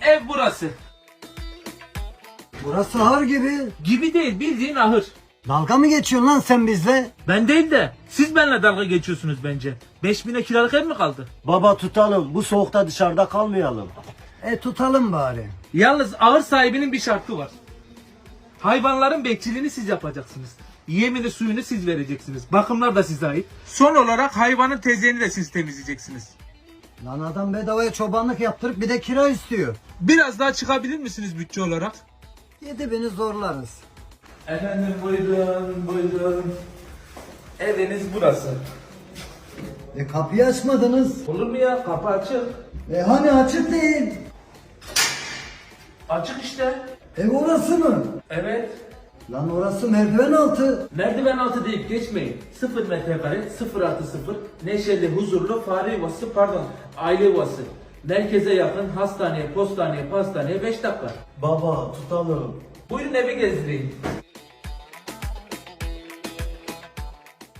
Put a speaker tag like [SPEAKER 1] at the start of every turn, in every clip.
[SPEAKER 1] ev burası.
[SPEAKER 2] Burası har gibi.
[SPEAKER 1] Gibi değil bildiğin ahır.
[SPEAKER 2] Dalga mı geçiyorsun lan sen bizle?
[SPEAKER 1] Ben değil de siz benimle dalga geçiyorsunuz bence. 5000'e kiralık ev mi kaldı?
[SPEAKER 3] Baba tutalım. Bu soğukta dışarıda kalmayalım.
[SPEAKER 2] E tutalım bari.
[SPEAKER 1] Yalnız ahır sahibinin bir şartı var. Hayvanların bekçiliğini siz yapacaksınız. Yemini suyunu siz vereceksiniz. Bakımlar da size ait. Son olarak hayvanın tezeyini de siz temizleyeceksiniz.
[SPEAKER 2] Lan adam bedavaya çobanlık yaptırıp bir de kira istiyor.
[SPEAKER 1] Biraz daha çıkabilir misiniz bütçe olarak?
[SPEAKER 2] Yedi bini zorlarız.
[SPEAKER 1] Efendim buyurun buyurun. Eviniz burası.
[SPEAKER 2] E kapıyı açmadınız.
[SPEAKER 1] Olur mu ya kapı açık.
[SPEAKER 2] E hani açık değil.
[SPEAKER 1] Açık işte.
[SPEAKER 2] Ev orası mı?
[SPEAKER 1] Evet.
[SPEAKER 2] Lan orası merdiven altı.
[SPEAKER 1] Merdiven altı deyip geçmeyin. 0 metrekare, 0 artı 0. Neşeli, huzurlu, fare yuvası, pardon, aile yuvası. Merkeze yakın, hastaneye, postaneye, pastaneye 5 dakika.
[SPEAKER 3] Baba tutalım.
[SPEAKER 1] Buyurun evi gezdireyim.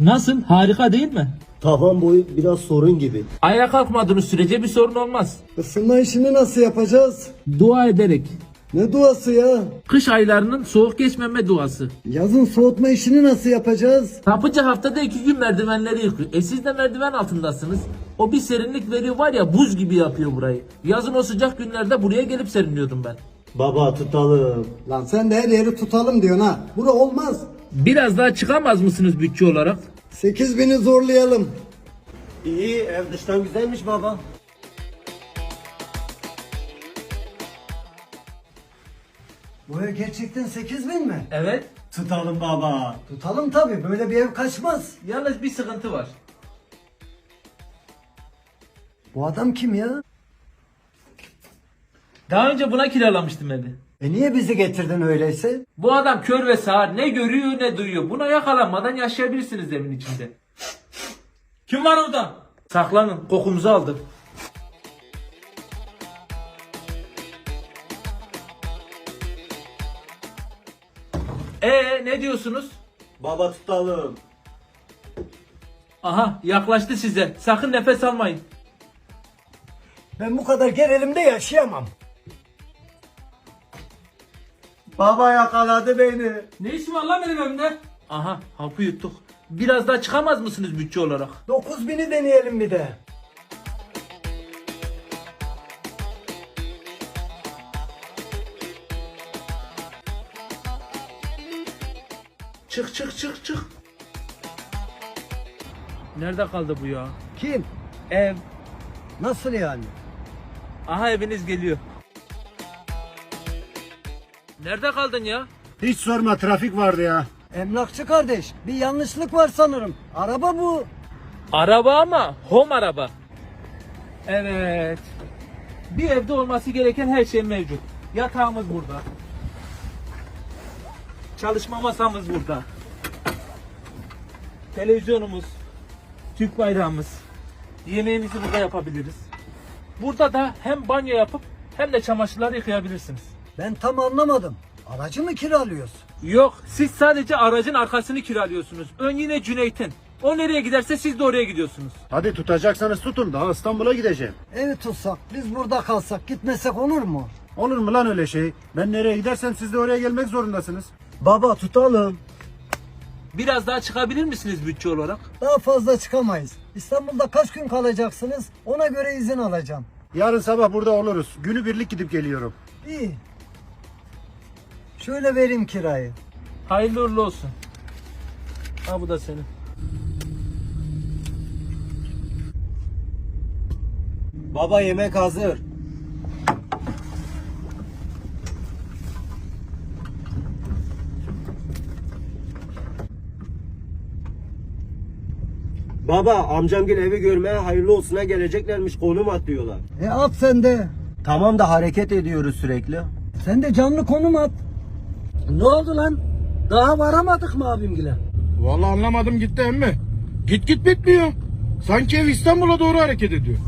[SPEAKER 1] Nasıl? Harika değil mi?
[SPEAKER 3] Tavan boyu biraz sorun gibi.
[SPEAKER 1] Ayağa kalkmadığınız sürece bir sorun olmaz.
[SPEAKER 2] Isınma işini nasıl yapacağız?
[SPEAKER 1] Dua ederek.
[SPEAKER 2] Ne duası ya?
[SPEAKER 1] Kış aylarının soğuk geçmeme duası.
[SPEAKER 2] Yazın soğutma işini nasıl yapacağız?
[SPEAKER 1] Kapıcı haftada iki gün merdivenleri yıkıyor. E siz de merdiven altındasınız. O bir serinlik veriyor var ya buz gibi yapıyor burayı. Yazın o sıcak günlerde buraya gelip serinliyordum ben.
[SPEAKER 3] Baba tutalım.
[SPEAKER 2] Lan sen de her yeri tutalım diyorsun ha. Bura olmaz.
[SPEAKER 1] Biraz daha çıkamaz mısınız bütçe olarak?
[SPEAKER 2] Sekiz bini zorlayalım.
[SPEAKER 3] İyi ev dıştan güzelmiş baba.
[SPEAKER 2] Bu ev gerçekten sekiz bin mi?
[SPEAKER 1] Evet.
[SPEAKER 3] Tutalım baba.
[SPEAKER 2] Tutalım tabi böyle bir ev kaçmaz.
[SPEAKER 1] Yalnız bir sıkıntı var.
[SPEAKER 2] Bu adam kim ya?
[SPEAKER 1] Daha önce buna kiralamıştım evi.
[SPEAKER 2] E niye bizi getirdin öyleyse?
[SPEAKER 1] Bu adam kör ve sağır ne görüyor ne duyuyor. Buna yakalanmadan yaşayabilirsiniz evin içinde. Kim var orada? Saklanın kokumuzu aldı. Ne diyorsunuz?
[SPEAKER 3] Baba tutalım.
[SPEAKER 1] Aha yaklaştı size. Sakın nefes almayın.
[SPEAKER 2] Ben bu kadar gerilimde yaşayamam.
[SPEAKER 3] Baba yakaladı beni.
[SPEAKER 1] Ne işin var lan benim evimde? Aha hapı yuttuk. Biraz daha çıkamaz mısınız bütçe olarak?
[SPEAKER 2] Dokuz bini deneyelim bir de.
[SPEAKER 1] Çık çık çık çık. Nerede kaldı bu ya?
[SPEAKER 2] Kim?
[SPEAKER 1] Ev.
[SPEAKER 2] Nasıl yani?
[SPEAKER 1] Aha eviniz geliyor. Nerede kaldın ya?
[SPEAKER 3] Hiç sorma trafik vardı ya.
[SPEAKER 2] Emlakçı kardeş bir yanlışlık var sanırım. Araba bu.
[SPEAKER 1] Araba ama home araba. Evet. Bir evde olması gereken her şey mevcut. Yatağımız burada. Çalışma masamız burada. Televizyonumuz, Türk bayrağımız. Yemeğimizi burada yapabiliriz. Burada da hem banyo yapıp hem de çamaşırları yıkayabilirsiniz.
[SPEAKER 2] Ben tam anlamadım. Aracı mı kiralıyoruz?
[SPEAKER 1] Yok, siz sadece aracın arkasını kiralıyorsunuz. Ön yine Cüneyt'in. O nereye giderse siz de oraya gidiyorsunuz.
[SPEAKER 3] Hadi tutacaksanız tutun daha İstanbul'a gideceğim.
[SPEAKER 2] Evi tutsak biz burada kalsak gitmesek olur mu?
[SPEAKER 3] Olur mu lan öyle şey? Ben nereye gidersem siz de oraya gelmek zorundasınız.
[SPEAKER 2] Baba tutalım.
[SPEAKER 1] Biraz daha çıkabilir misiniz bütçe olarak?
[SPEAKER 2] Daha fazla çıkamayız. İstanbul'da kaç gün kalacaksınız? Ona göre izin alacağım.
[SPEAKER 3] Yarın sabah burada oluruz. Günü birlik gidip geliyorum.
[SPEAKER 2] İyi. Şöyle vereyim kirayı.
[SPEAKER 1] Hayırlı uğurlu olsun. Ha bu da senin.
[SPEAKER 3] Baba yemek hazır. Baba amcamgil evi görmeye hayırlı olsuna geleceklermiş konum atıyorlar.
[SPEAKER 2] E at sen de.
[SPEAKER 3] Tamam da hareket ediyoruz sürekli.
[SPEAKER 2] Sen de canlı konum at. Ne oldu lan? Daha varamadık mı abimgile?
[SPEAKER 4] Vallahi anlamadım gitti emmi. Git git bitmiyor. Sanki ev İstanbul'a doğru hareket ediyor.